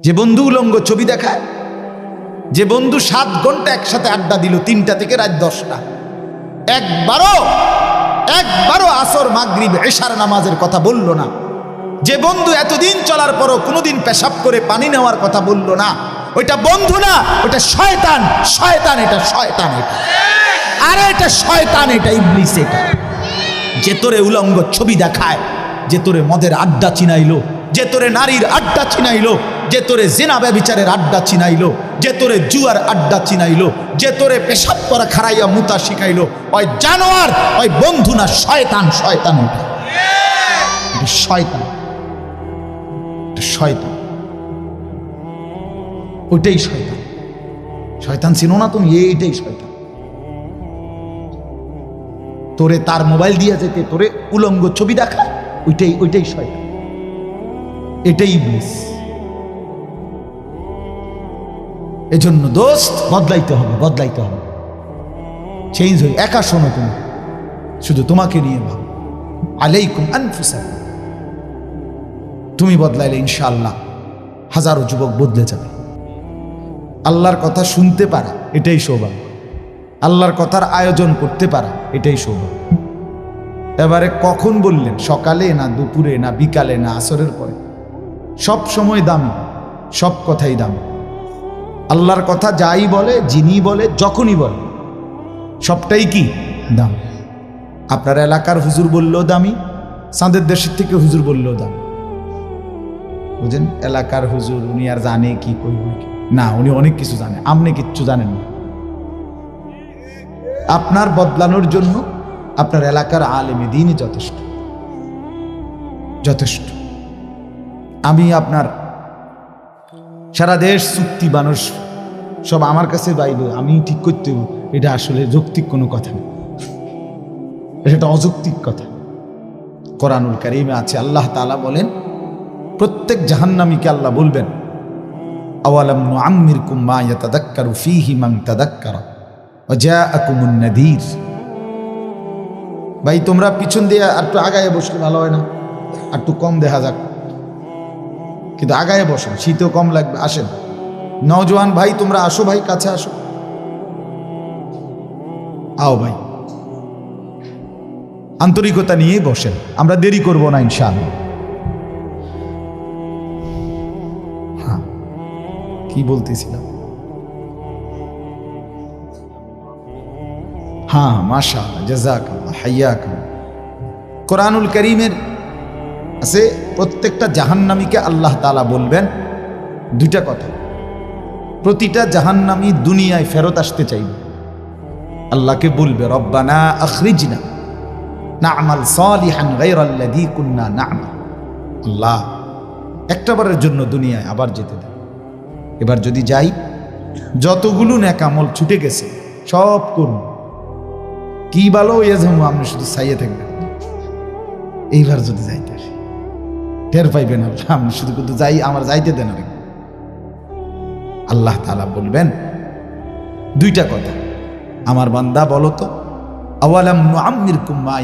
যে বন্ধু উলঙ্গ ছবি দেখায়, যে বন্ধু সাত ঘণ্টা একসাথে আড্ডা দিল তিনটা থেকে রাত দশটা। একবারও একবারও আসর, মাগরিব, এশার নামাজের কথা বলল না। যে বন্ধু এতদিন চলার পরও কোনোদিন পেশাব করে পানি নেওয়ার কথা বলল না। ওইটা বন্ধু না ওটা শয়তান শয়তান এটা শয়তান এটা। আরে এটা শয়তান, এটা ইবলিস এটা। যে তোরে উলঙ্গ ছবি দেখায়, যে তোরে মদের আড্ডা চিনাইলো যে তোরে নারীর আড্ডা চিনাইলো যে তোরে জেনা ব্যবিচারের আড্ডা চিনাইলো, যে তোরে জুয়ার আড্ডা চিনাইলো, যে তোরে পেশাব করা খারাইয়া মুতা শিখাইলো, ওই জানোয়ার, ওই বন্ধু না, শয়তান শয়তান এটা শয়তান। শয়তান। ওইটাই শয়তান। শয়তান চিনো না তুমি, এইটাই শয়তান। তোরে তার মোবাইল দিয়ে যেতে, তোরে উলঙ্গ ছবি দেখা, ওইটাই ওইটাই শয়তান। এটাই ইবলিস। এজন্য দোস্ত বদলাইতে হবে বদলাইতে হবে। চেঞ্জ হই একা শোনো তুমি। শুধু তোমাকে নিয়ে ভাব। আলাইকুম আনফুসা তুমি বদলাইলে ইনশাআল্লাহ হাজারো যুবক বদলে যাবে। আল্লাহর কথা শুনতে পারা, এটাই সৌভাগ্য। আল্লাহর কথার আয়োজন করতে পারা, এটাই সৌভাগ্য। এবারে কখন বললেন, সকালে না দুপুরে না বিকালে না আসরের পরে? সব সময় দামি, সব কথাই দামি। আল্লাহর কথা যাই বলে, যিনি বলে, যখনই বলে। সবটাই কি? দাম। আপনার এলাকার হুজুর বললেও দামি চাঁদের দেশের থেকে হুজুর বললেও দামি। বুঝেন? এলাকার হুজুর, উনি আর জানে কি কইব কি না, উনি অনেক কিছু জানে, আপনি কিচ্ছু জানেন না। আপনার বদলানোর জন্য আপনার এলাকার আলেমে দিনই যথেষ্ট। যথেষ্ট। আমি আপনার সারা দেশ চুক্তি, মানুষ সব আমার কাছে বাইবে, আমি ঠিক করতে এটা আসলে যৌক্তিক কোনো কথা না। এটা একটা অযৌক্তিক কথা। কোরআনুল কারিমে আছে, আল্লাহ তাআলা বলেন, প্রত্যেক জাহান্নামীকে আল্লাহ বলবেন, আওয়ালাম নুআম্মিরকুম মা ইয়াতাদাক্কারু ফীহি মান তাদাক্কারা ওয়া জাআকুমুন নাযীর ভাই, তোমরা পিছন দিয়ে আর একটু আগায় বসলে ভালো হয় না। আর একটু কম দেখা যাক। কিন্তু আগায় বসেন, শীতও কম লাগবে, আসেন। নওজোয়ান, ভাই, তোমরা আসো, ভাই, কাছে আসো। আও, ভাই। আন্তরিকতা নিয়ে বসেন, আমরা দেরি করব না, ইনশাআল্লাহ। হ্যাঁ কি বলতেছিলাম? হ্যাঁ মাশা জাজাক হাইয়াক কোরআনুল করিমের আছে, প্রত্যেকটা জাহান্নামীকে আল্লাহ তালা বলবেন দুইটা কথা। প্রতিটা জাহান্নামী দুনিয়ায় ফেরত আসতে চাইবে। আল্লাহকে বলবে, রব্বানা আখরিজনা না আমাল সালিহান গায়রাল্লাযী কুন্না না'মাল আল্লাহ একটাবারের জন্য দুনিয়ায় আবার যেতে দেন। এবার যদি যাই, যতগুলো ন্যাকামল ছুটে গেছে, সব করুন কি হইয়া যাব আপনি শুধু সাইয়ে থাকবেন এইবার যদি যাইতে টের পাইবেন আপনি আমি, শুধু কিন্তু যাই, আমার যাইতে দেন আর আল্লাহ তালা বলবেন, দুইটা কথা। আমার বান্দা বলো তো নুআম্মির কুম্মা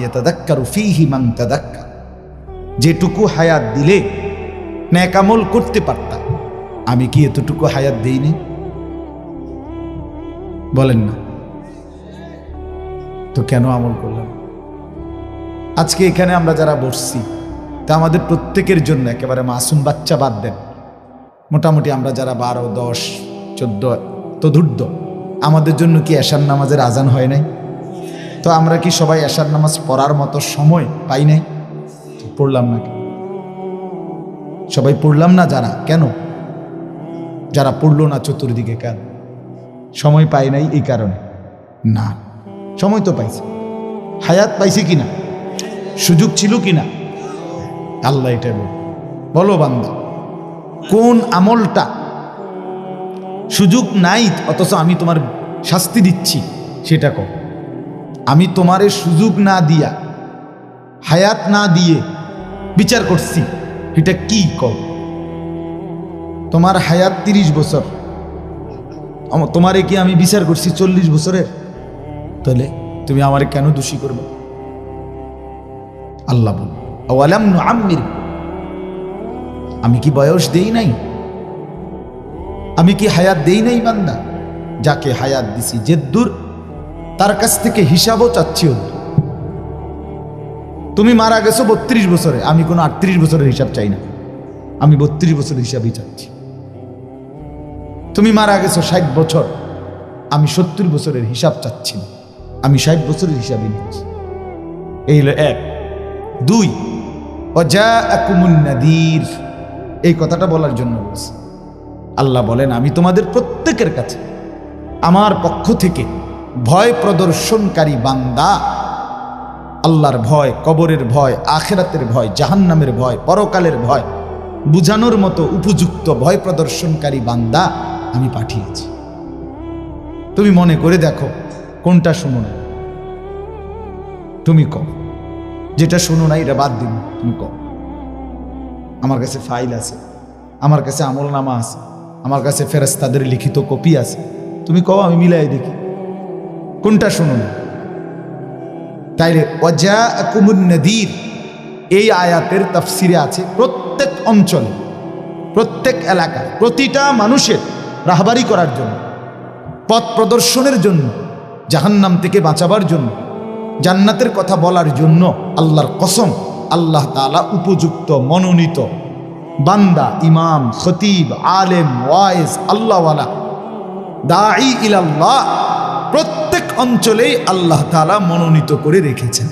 যেটুকু হায়াত দিলে ন্যাকামল করতে পারতাম আমি কি এতটুকু হায়াত দেইনি? বলেন না। তো কেন আমল করলাম? আজকে এখানে আমরা যারা বসছি তা আমাদের প্রত্যেকের জন্য একেবারে মাসুম বাচ্চা বাদ দেন। মোটামুটি আমরা যারা বারো, দশ, চোদ্দ তদুর্ধ আমাদের জন্য কি এশার নামাজের আজান হয় নাই? তো আমরা কি সবাই এশার নামাজ পড়ার মতো সময় পাই নাই? পড়লাম না সবাই পড়লাম না যারা? কেন? যারা পড়ল না চতুর্দিকে কেন? সময় পাই নাই এই কারণে। না, সময় তো পাইছে। হায়াত পাইছে কিনা? সুযোগ ছিল কিনা? আল্লাহ এটা বল। বান্দা, কোন আমলটা সুযোগ নাই, অথচ আমি তোমার শাস্তি দিচ্ছি, সেটা কর আমি তোমারে সুযোগ না দিয়া, হায়াত না দিয়ে বিচার করছি, এটা কি কর তোমার হায়াত তিরিশ বছর তোমারে কি আমি বিচার করছি চল্লিশ বছরের? তাহলে তুমি আমারে কেন দোষী করবে? আল্লাহ বল। আমি কি বয়স দেই নাই? আমি কি হায়াত দেই নাই বান্দা? যাকে হায়াত দিছি জেদ্দুর তার কাছ থেকে হিসাবও চাচ্ছি তুমি মারা গেছো বত্রিশ বছরে, আমি কোনো আটত্রিশ বছরের হিসাব চাই না। আমি বত্রিশ বছরের হিসাবই চাচ্ছি। তুমি মারা গেছো ষাট বছর, আমি সত্তর বছরের হিসাব চাচ্ছি না। আমি ষাট বছরের হিসাবই নিচ্ছি। এই হলো এক। দুই অজা নাদির। এই কথাটা বলার জন্য বলছি। আল্লাহ বলেন, আমি তোমাদের প্রত্যেকের কাছে আমার পক্ষ থেকে ভয় প্রদর্শনকারী বান্দা, আল্লাহর ভয়, কবরের ভয়, আখেরাতের ভয়, জাহান্নামের ভয়, পরকালের ভয়, বুঝানোর মতো উপযুক্ত ভয় প্রদর্শনকারী বান্দা আমি পাঠিয়েছি। তুমি মনে করে দেখো, কোনটা শুনো তুমি কম যেটা শুনো না, এটা বাদ দিন। তুমি কম আমার কাছে ফাইল আছে, আমার কাছে আমল নামা আছে, আমার কাছে ফেরেস্তাদের লিখিত কপি আছে। তুমি কও, আমি মিলাই দেখি। কোনটা শুনুন তাইলে অজা নদীর, এই আয়াতের তাফসিরে আছে প্রত্যেক অঞ্চলে, প্রত্যেক এলাকা প্রতিটা মানুষের রাহবারি করার জন্য, পথ প্রদর্শনের জন্য, জাহান্নাম থেকে বাঁচাবার জন্য জান্নাতের কথা বলার জন্য আল্লাহর কসম, আল্লাহ তালা উপযুক্ত, মনোনীত বান্দা, ইমাম, খতিব, আলেম, ওয়াইজ, আল্লাহওয়ালা দাই ইলাল্লাহ প্রত্যেক অঞ্চলেই আল্লাহ তালা মনোনীত করে রেখেছেন।